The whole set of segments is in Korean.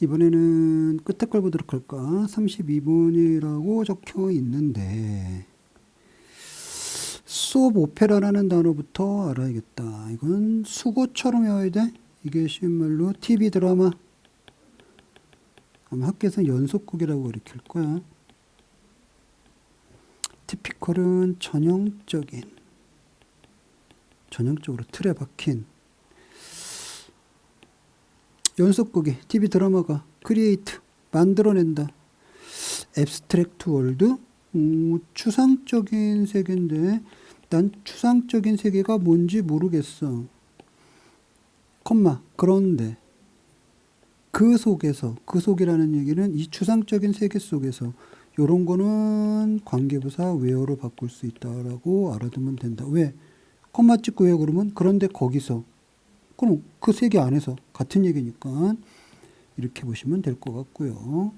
이번에는 끝에 걸 보도록 할까? 32번이라고 적혀 있는데 수업 오페라라는 단어부터 알아야겠다. 이건 수고처럼 외워야 돼. 이게 쉬운 말로 TV 드라마. 아마 학교에서 연속극이라고 가르칠 거야. 티피컬은 전형적인, 전형적으로 틀에 박힌 연속극이 TV 드라마가 크리에이트 만들어낸다. 앱스트랙트 월드 음, 추상적인 세계인데 난 추상적인 세계가 뭔지 모르겠어. 컴마 그런데 그 속에서 그 속이라는 얘기는 이 추상적인 세계 속에서 요런 거는 관계부사 where로 바꿀 수 있다라고 알아두면 된다. 왜? 컴마 찍고 왜 그러면 그런데 거기서 그럼 그 세계 안에서 같은 얘기니까 이렇게 보시면 될 것 같고요.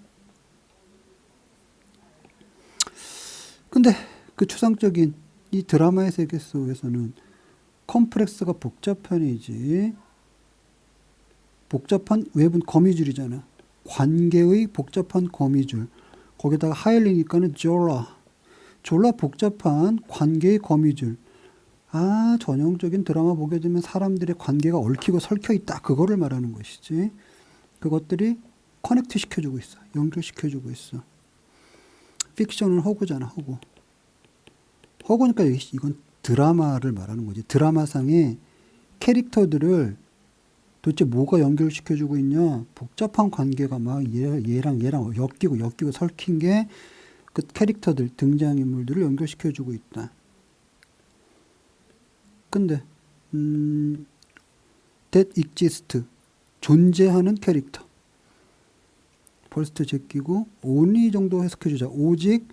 근데 그 추상적인 이 드라마의 세계 속에서는 컴플렉스가 복잡한이지 복잡한 외분 거미줄이잖아. 관계의 복잡한 거미줄. 거기다가 하일리니까는 졸라. 졸라 복잡한 관계의 거미줄. 아, 전형적인 드라마 보게 되면 사람들의 관계가 얽히고 설켜 있다. 그거를 말하는 것이지. 그것들이 커넥트 시켜주고 있어. 연결시켜주고 있어. 픽션은 허구잖아, 허구. 허구니까 이건 드라마를 말하는 거지. 드라마상의 캐릭터들을 도대체 뭐가 연결시켜주고 있냐? 복잡한 관계가 막 얘, 얘랑 얘랑 엮이고 엮이고 설킨 게 그 캐릭터들, 등장인물들을 연결시켜주고 있다. 근데, 음, that exist. 존재하는 캐릭터. 벌스트 제끼고 only 정도 해석해 주자. 오직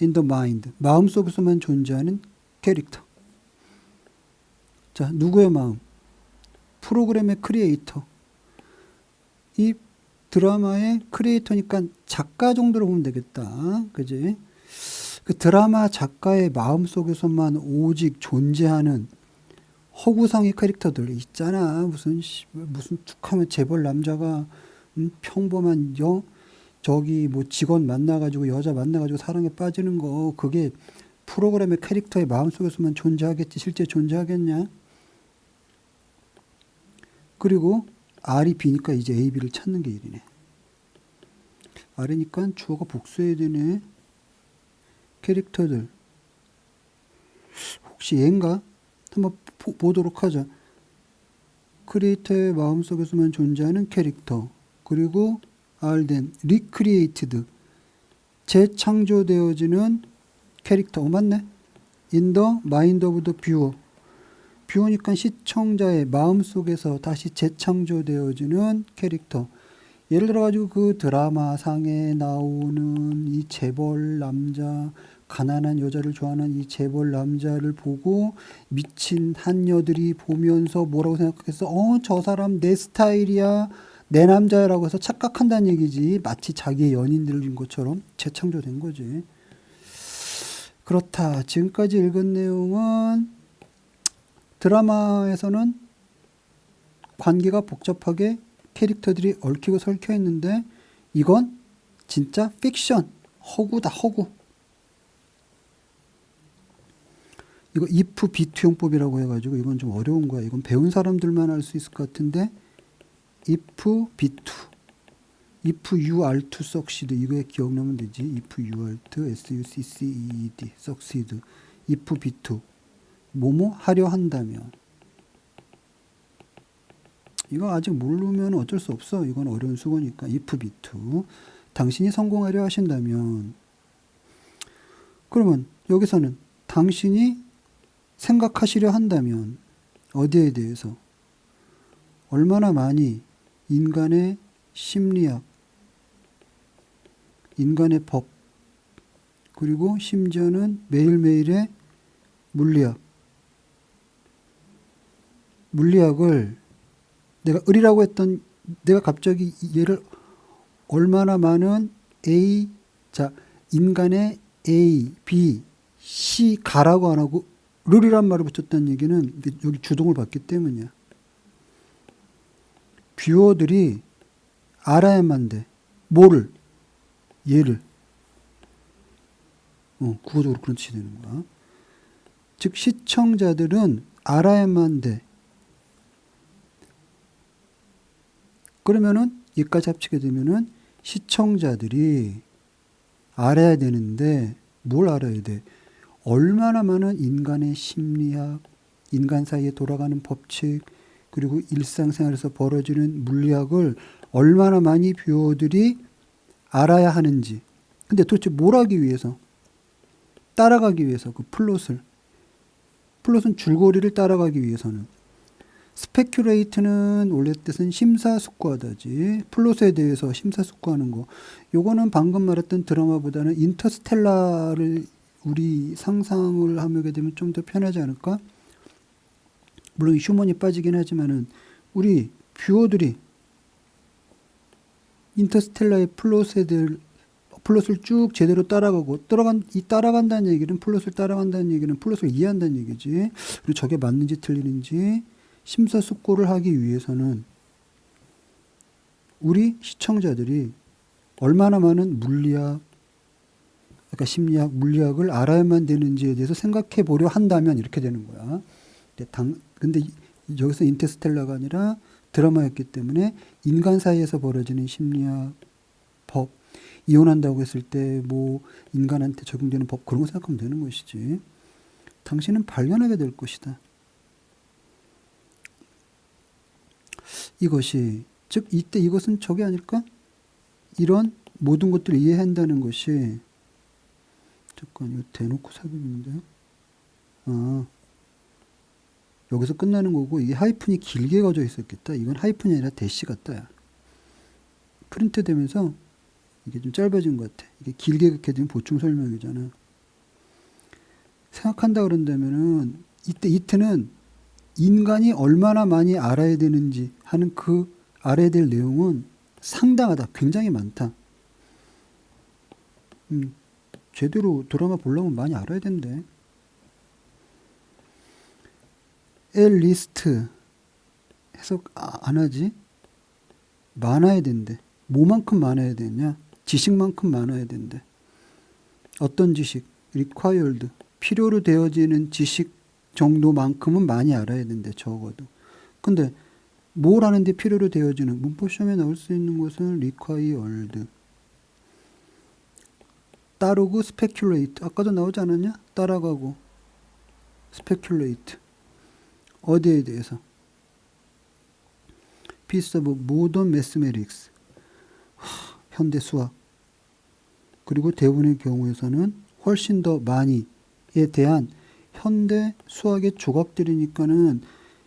in the mind. 마음속에서만 존재하는 캐릭터. 자, 누구의 마음? 프로그램의 크리에이터. 이 드라마의 크리에이터니까 작가 정도로 보면 되겠다. 그지? 그 드라마 작가의 마음 속에서만 오직 존재하는 허구상의 캐릭터들 있잖아. 무슨 씨, 무슨 툭하면 재벌 남자가 음, 평범한 여 저기 뭐 직원 만나가지고 여자 만나가지고 사랑에 빠지는 거 그게 프로그램의 캐릭터의 마음 속에서만 존재하겠지 실제 존재하겠냐? 그리고 R이 B니까 이제 A, B를 찾는 게 일이네. R이니까 주어가 복수해야 되네. 캐릭터들. 혹시 얘인가? 한번 보, 보도록 하자. 크리에이터의 마음속에서만 존재하는 캐릭터. 그리고 R된 recreated. 재창조되어지는 캐릭터. 어, 맞네. The mind of the viewer. 뷰어니까 시청자의 마음속에서 다시 재창조되어지는 캐릭터. 예를 들어 가지고 그 드라마 상에 나오는 이 재벌 남자 가난한 여자를 좋아하는 이 재벌 남자를 보고 미친 한여들이 보면서 뭐라고 생각했어? 어, 저 사람 내 스타일이야. 내 남자라고 해서 착각한다는 얘기지. 마치 자기의 연인들인 것처럼 재창조된 거지. 그렇다. 지금까지 읽은 내용은 드라마에서는 관계가 복잡하게 캐릭터들이 얽히고 설켜 있는데 이건 진짜 픽션 허구다 허구 이거 if 비투 용법이라고 해가지고 이건 좀 어려운 거야. 이건 배운 사람들만 할수 있을 것 같은데 if 비투 if you are to succeed. 이거에 기억나면 되지. if you are to s u c c e e d succeed. if 비투. 뭐뭐 하려 한다면. 이거 아직 모르면 어쩔 수 없어. 이건 어려운 수고니까. if 비투. 당신이 성공하려 하신다면. 그러면 여기서는 당신이 생각하시려 한다면 어디에 대해서? 얼마나 많이 인간의 심리학, 인간의 법, 그리고 심지어는 매일매일의 물리학, 물리학을 내가 을이라고 했던 내가 갑자기 얘를 얼마나 많은 A 자 인간의 A, B, C 가라고 안 하고 룰이란 말을 붙였다는 얘기는 여기 주동을 받기 때문이야. 뷰어들이 알아야만 돼. 뭐를? 얘를. 어, 국어적으로 그런 뜻이 되는 거야. 즉, 시청자들은 알아야만 돼. 그러면은, 여기까지 합치게 되면은, 시청자들이 알아야 되는데, 뭘 알아야 돼? 얼마나 많은 인간의 심리학, 인간 사이에 돌아가는 법칙, 그리고 일상생활에서 벌어지는 물리학을 얼마나 많이 뷰어들이 알아야 하는지. 근데 도대체 뭘 하기 위해서? 따라가기 위해서 그 플롯을. 플롯은 줄거리를 따라가기 위해서는. 스페큐레이트는 원래 뜻은 심사숙고하다지. 플롯에 대해서 심사숙고하는 거. 요거는 방금 말했던 드라마보다는 인터스텔라를 우리 상상을 하게 되면 좀 더 편하지 않을까? 물론 휴먼이 빠지긴 하지만은 우리 뷰어들이 인터스텔라의 플롯에 들 플롯을 쭉 제대로 따라가고 따라간 이 따라간다는 얘기는 플롯을 따라간다는 얘기는 플롯을 이해한다는 얘기지. 그리고 저게 맞는지 틀리는지 심사숙고를 하기 위해서는 우리 시청자들이 얼마나 많은 물리학, 그러니까 심리학, 물리학을 알아야만 되는지에 대해서 생각해 보려 한다면 이렇게 되는 거야. 근데, 당, 근데 이- 여기서 인터스텔라가 아니라 드라마였기 때문에 인간 사이에서 벌어지는 심리학, 법, 이혼한다고 했을 때 뭐 인간한테 적용되는 법 그런 거 생각하면 되는 것이지. 당신은 발견하게 될 것이다. 이것이 즉 이때 이것은 저게 아닐까? 이런 모든 것들을 이해한다는 것이 잠깐 이거 대놓고 사귀는데요. 아 여기서 끝나는 거고 이게 하이픈이 길게 가져 있었겠다. 이건 하이픈이 아니라 대시 같다. 야. 프린트 되면서 이게 좀 짧아진 것 같아. 이게 길게 그렇게 되면 보충 설명이잖아. 생각한다 그런다면은 이때 이때는 인간이 얼마나 많이 알아야 되는지 하는 그 알아야 될 내용은 상당하다. 굉장히 많다. 음, 제대로 드라마 보려면 많이 알아야 된대. 엘 리스트 해석 아- 안 하지? 많아야 된대. 뭐만큼 많아야 되냐? 지식만큼 많아야 된대. 어떤 지식? required. 필요로 되어지는 지식 정도만큼은 많이 알아야 된대. 적어도. 근데 뭘 하는데 필요로 되어지는 문법 시험에 나올 수 있는 것은 required. 따르고 speculate. 아까도 나오지 않았냐? 따라가고 speculate. 어디에 대해서? modern mathematics. 하, 현대 수학. 그리고 대부분의 경우에서는 훨씬 더 많이에 대한 현대 수학의 조각들이니까는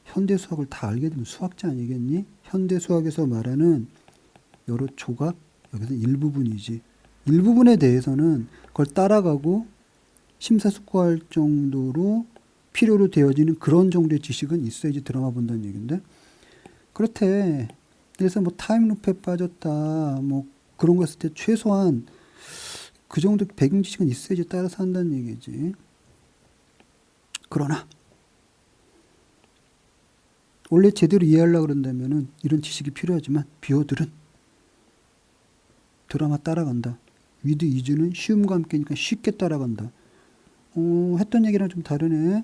현대 수학을 다 알게 되면 수학자 아니겠니? 현대 수학에서 말하는 여러 조각, 여기서 일부분이지. 일부분에 대해서는 그걸 따라가고 심사숙고할 정도로 필요로 되어지는 그런 정도의 지식은 있어야지 드라마 본다는 얘기인데 그렇대. 그래서 뭐 타임루프에 빠졌다 뭐 그런 거 했을 때 최소한 그 정도 배경 지식은 있어야지 따라서 한다는 얘기지. 그러나 원래 제대로 이해하려고 그런다면은 이런 지식이 필요하지만 비호들은 드라마 따라간다. 위드 이즈는 쉬움과 함께니까 쉽게 따라간다. 어, 했던 얘기랑 좀 다르네.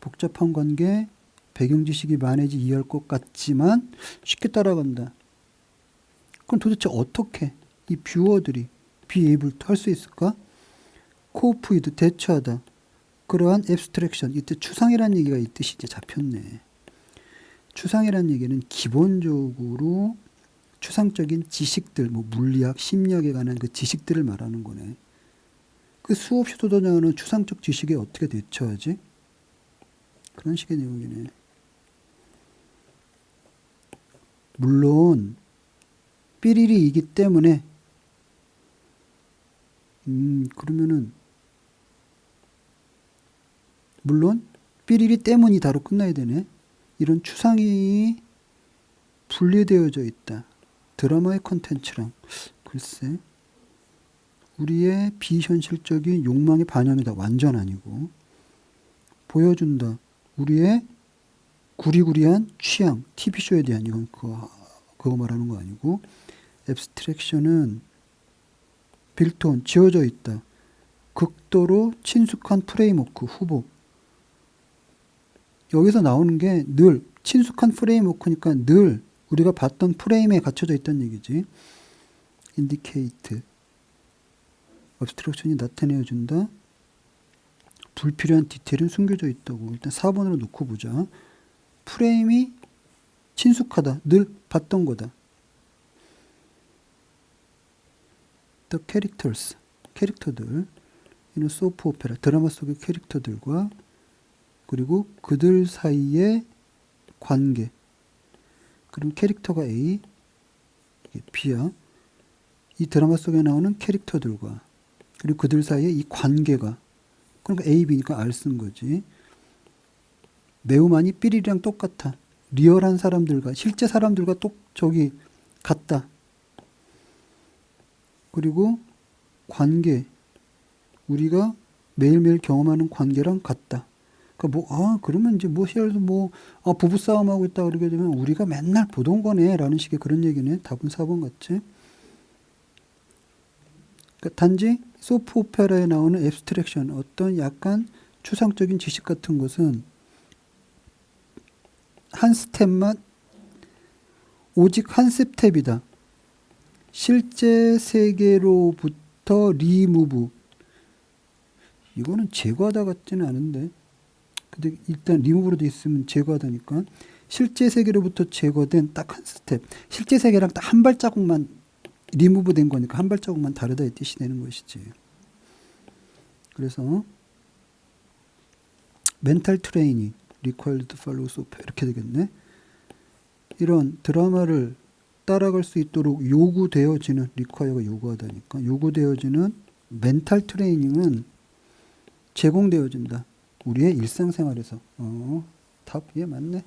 복잡한 관계, 배경 지식이 많아지 이해할 것 같지만 쉽게 따라간다. 그럼 도대체 어떻게 이 뷰어들이 be able to 할 수 있을까? cope with 대처하다. 그러한 abstraction 이때 추상이라는 얘기가 이 뜻이 이제 잡혔네. 추상이라는 얘기는 기본적으로 추상적인 지식들, 뭐 물리학, 심리학에 관한 그 지식들을 말하는 거네. 그 수없이 쏟아나오는 추상적 지식에 어떻게 대처하지? 그런 식의 내용이네. 물론 삐리리이기 때문에 음 그러면은 물론 삐리리 때문이다로 끝나야 되네. 이런 추상이 분리되어져 있다. 드라마의 컨텐츠랑 글쎄 우리의 비현실적인 욕망의 반영이다. 완전 아니고 보여준다. 우리의 구리구리한 취향, TV쇼에 대한 이건 그거, 그거 말하는 거 아니고 앱스트랙션은 빌트온 지어져 있다. 극도로 친숙한 프레임워크 후보. 여기서 나오는 게 늘 친숙한 프레임워크니까 늘 우리가 봤던 프레임에 갖춰져 있다는 얘기지. indicate abstraction이 나타내어 준다. 불필요한 디테일은 숨겨져 있다고. 일단 4번으로 놓고 보자. 프레임이 친숙하다. 늘 봤던 거다. The characters. 캐릭터들. 이는 소프 오페라. 드라마 속의 캐릭터들과 그리고 그들 사이의 관계. 그럼 캐릭터가 A, B야. 이 드라마 속에 나오는 캐릭터들과 그리고 그들 사이의 이 관계가 그러니까 A, B니까 R 쓴 거지. 매우 많이 삐리랑 똑같아. 리얼한 사람들과 실제 사람들과 똑 저기 같다. 그리고 관계 우리가 매일매일 경험하는 관계랑 같다. 그러니까 뭐, 아, 그러면 이제 뭐, 예를 들어 뭐, 아, 부부싸움 하고 있다 그러게 되면 우리가 맨날 보던 거네. 라는 식의 그런 얘기네. 답은 4번 같지? 그러니까 단지 소프 오페라에 나오는 앱스트랙션, 어떤 약간 추상적인 지식 같은 것은 한 스텝만, 오직 한 스텝이다. 실제 세계로부터 리무브. 이거는 제거하다 같지는 않은데. 근데 일단 리무브로 돼 있으면 제거하다니까. 실제 세계로부터 제거된 딱 한 스텝. 실제 세계랑 딱 한 발자국만 리무브 된 거니까 한 발자국만 다르다 이 뜻이 되는 것이지. 그래서 멘탈 트레이닝 follow soap 이렇게 되겠네. 이런 드라마를 따라갈 수 있도록 요구되어지는 리콰이어가 요구하다니까 요구되어지는 멘탈 트레이닝은 제공되어진다. 우리의 일상생활에서. 어, 답, 예, 맞네.